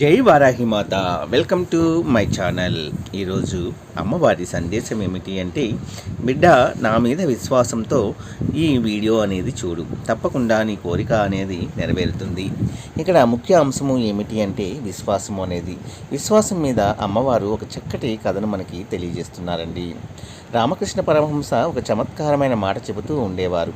జై వారాహి మాత. Welcome to my channel. ఈరోజు అమ్మవారి సందేశం ఏమిటి అంటే బిడ్డ నా మీద విశ్వాసంతో ఈ వీడియో అనేది చూడు. తప్పకుండా నీ కోరిక అనేది నెరవేరుతుంది. ఇక్కడ ముఖ్య అంశము ఏమిటి అంటే విశ్వాసము అనేది. విశ్వాసం మీద అమ్మవారు ఒక చక్కటి కథను మనకి తెలియజేస్తున్నారండి. రామకృష్ణ పరమహంస ఒక చమత్కారమైన మాట చెబుతూ ఉండేవారు.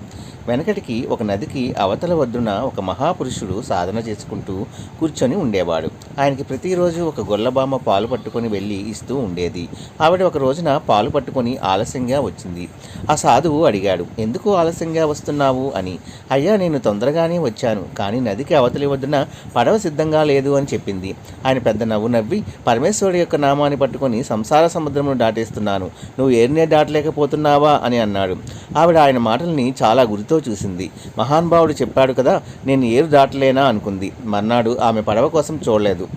వెనకటికి ఒక నదికి అవతల వద్దున ఒక మహాపురుషుడు సాధన చేసుకుంటూ కూర్చొని ఉండేవాడు. ఆయనకి ప్రతిరోజు ఒక గొల్లబామ్మ పాలు పట్టుకొని వెళ్ళి ఇస్తూ ఉండేది. ఆవిడ ఒక రోజున పాలు పట్టుకొని ఆలస్యంగా వచ్చింది. ఆ సాధువు అడిగాడు ఎందుకు ఆలస్యంగా వస్తున్నావు? అని. అయ్యా నేను తొందరగానే వచ్చాను కానీ నదికి అవతలి వద్దున పడవ సిద్ధంగా లేదు అని చెప్పింది. ఆయన పెద్ద నవ్వు నవ్వి పరమేశ్వరుడి యొక్క నామాన్ని పట్టుకొని సంసార సముద్రమును దాటేస్తున్నాను. నువ్వు ఏర్నే దాటలేకపోతున్నావా? అని అన్నాడు. ఆవిడ ఆయన మాటల్ని చాలా గుర్తు చూసింది. మహానుభావుడు చెప్పాడు కదా నేను ఏరు దాటలేనా అనుకుంది. మర్నాడు ఆమె పడవ కోసం చూడలేదు.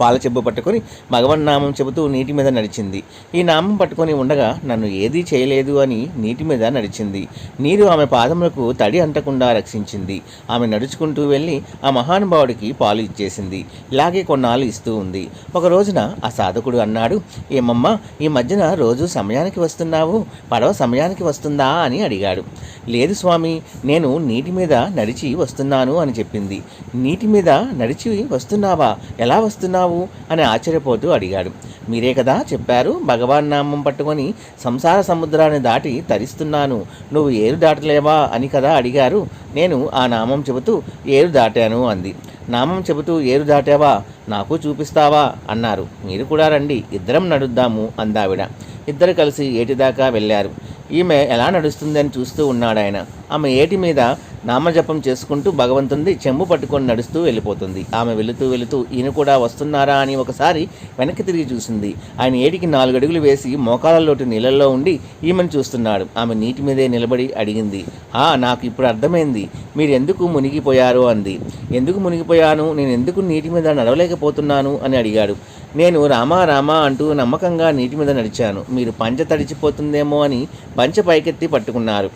పాల చెబ్బు పట్టుకొని భగవన్ నామం చెబుతూ నీటి మీద నడిచింది. ఈ నామం పట్టుకొని ఉండగా నన్ను ఏదీ చేయలేదు అని నీటి మీద నడిచింది. నీరు ఆమె పాదములకు తడి అంటకుండా రక్షించింది. ఆమె నడుచుకుంటూ వెళ్ళి ఆ మహానుభావుడికి పాలు ఇచ్చేసింది. ఇలాగే కొన్నాళ్ళు ఇస్తూ ఉంది. ఒక రోజున ఆ సాధకుడు అన్నాడు ఏమమ్మా ఈ మధ్యన రోజు సమయానికి వస్తున్నావు? పడవ సమయానికి వస్తుందా? అని అడిగాడు. లేదు స్వామి నేను నీటి మీద నడిచి వస్తున్నాను అని చెప్పింది. నీటి మీద నడిచి వస్తున్నావా? ఎలా వస్తున్నావు? అని ఆశ్చర్యపోతూ అడిగాడు. మీరే కదా చెప్పారు భగవాన్ నామం పట్టుకొని సంసార సముద్రాన్ని దాటి తరిస్తున్నాను. నువ్వు ఏరు దాటలేవా అని కదా అడిగారు. నేను ఆ నామం చెబుతూ ఏరు దాటాను అంది. నామం చెబుతూ ఏరు దాటావా? నాకు చూపిస్తావా? అన్నారు. మీరు కూడా రండి ఇద్దరం నడుద్దాము అందావిడ. ఇద్దరు కలిసి ఏటిదాకా వెళ్ళారు. ఈమె ఎలా నడుస్తుందని చూస్తూ ఉన్నాడు ఆయన ఆమె ఏటి మీద నామజపం చేసుకుంటూ భగవంతుని చెంబు పట్టుకొని నడుస్తూ వెళ్ళిపోతుంది. ఆమె వెళుతూ వెళుతూ ఈయన కూడా వస్తున్నారా? అని ఒకసారి వెనక్కి తిరిగి చూసింది. ఆయన ఏటికి నాలుగు అడుగులు వేసి మోకాళ్ళలోటి నీళ్ళల్లో ఉండి ఈమెను చూస్తున్నాడు. ఆమె నీటి మీదే నిలబడి అడిగింది ఆ నాకు ఇప్పుడు అర్థమైంది. మీరు ఎందుకు మునిగిపోయారు? అంది. ఎందుకు మునిగిపోయాను? నేను ఎందుకు నీటి మీద నడవలేకపోతున్నాను? అని అడిగాడు. నేను రామా రామా అంటూ నమ్మకంగా నీటి మీద నడిచాను. మీరు పంచ తడిచిపోతుందేమో అని పంచ పైకెత్తి పట్టుకున్నారు.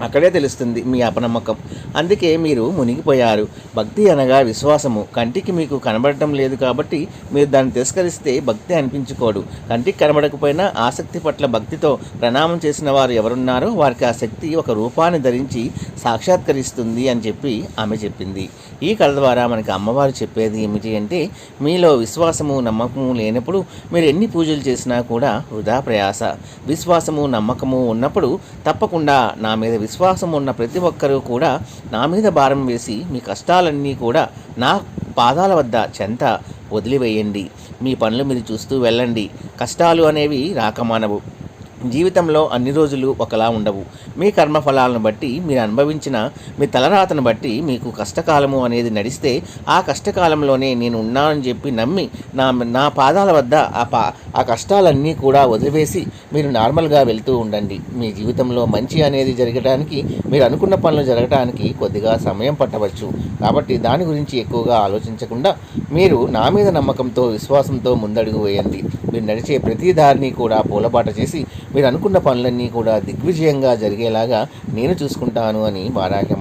అక్కడే తెలుస్తుంది మీ అపనమ్మకం. అందుకే మీరు మునిగిపోయారు. భక్తి అనగా విశ్వాసము. కంటికి మీకు కనబడటం లేదు కాబట్టి మీరు దాన్ని తిరస్కరిస్తే భక్తి అనిపించుకోడు. కంటికి కనబడకపోయినా ఆసక్తి పట్ల భక్తితో ప్రణామం చేసిన వారు ఎవరున్నారో వారికి ఆ శక్తి ఒక రూపాన్ని ధరించి సాక్షాత్కరిస్తుంది అని చెప్పి ఆమె చెప్పింది. ఈ కథ ద్వారా మనకి అమ్మవారు చెప్పేది ఏమిటి అంటే మీలో విశ్వాసము నమ్మకము లేనప్పుడు మీరు ఎన్ని పూజలు చేసినా కూడా వృధా ప్రయాస. విశ్వాసము నమ్మకము ఉన్నప్పుడు తప్పకుండా నా మీద విశ్వాసం ఉన్న ప్రతి ఒక్కరూ కూడా నా మీద భారం వేసి మీ కష్టాలన్నీ కూడా నా పాదాల వద్ద చెంత వదిలివేయండి. మీ పనులు మీరు చూస్తూ వెళ్ళండి. కష్టాలు అనేవి రాకమానవు. జీవితంలో అన్ని రోజులు ఒకలా ఉండవు. మీ కర్మఫలాలను బట్టి మీరు అనుభవించిన మీ తలరాతను బట్టి మీకు కష్టకాలము అనేది నడిస్తే ఆ కష్టకాలంలోనే నేను ఉన్నానని చెప్పి నమ్మి నా నా పాదాల వద్ద ఆ పా ఆ కష్టాలన్నీ కూడా వదిలివేసి మీరు నార్మల్గా వెళ్తూ ఉండండి. మీ జీవితంలో మంచి అనేది జరగడానికి మీరు అనుకున్న పనులు జరగడానికి కొద్దిగా సమయం పట్టవచ్చు. కాబట్టి దాని గురించి ఎక్కువగా ఆలోచించకుండా మీరు నా మీద నమ్మకంతో విశ్వాసంతో ముందడుగు వేయండి. మీరు నడిచే ప్రతి దారిని కూడా పూలబాట చేసి మీరు అనుకున్న పనులన్నీ కూడా దిగ్విజయంగా జరిగేలాగా నేను చూసుకుంటాను అని వారాకి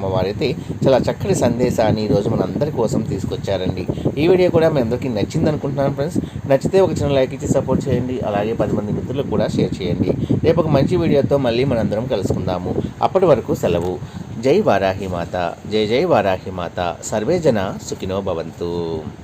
చాలా చక్కటి సందేశాన్ని ఈరోజు మనందరి కోసం తీసుకొచ్చారండి. ఈ వీడియో కూడా మీ అందరికీ నచ్చింది అనుకుంటున్నాను ఫ్రెండ్స్. నచ్చితే ఒక చిన్న లైక్ ఇచ్చి సపోర్ట్ చేయండి. అలాగే పది మంది మిత్రులకు కూడా షేర్ చేయండి. రేపు ఒక మంచి వీడియోతో మళ్ళీ మనందరం కలుసుకుందాము. అప్పటి వరకు సెలవు. జై వారాహి మాత జై జై వారాహి మాత సర్వే జన సుఖినో భవంతు.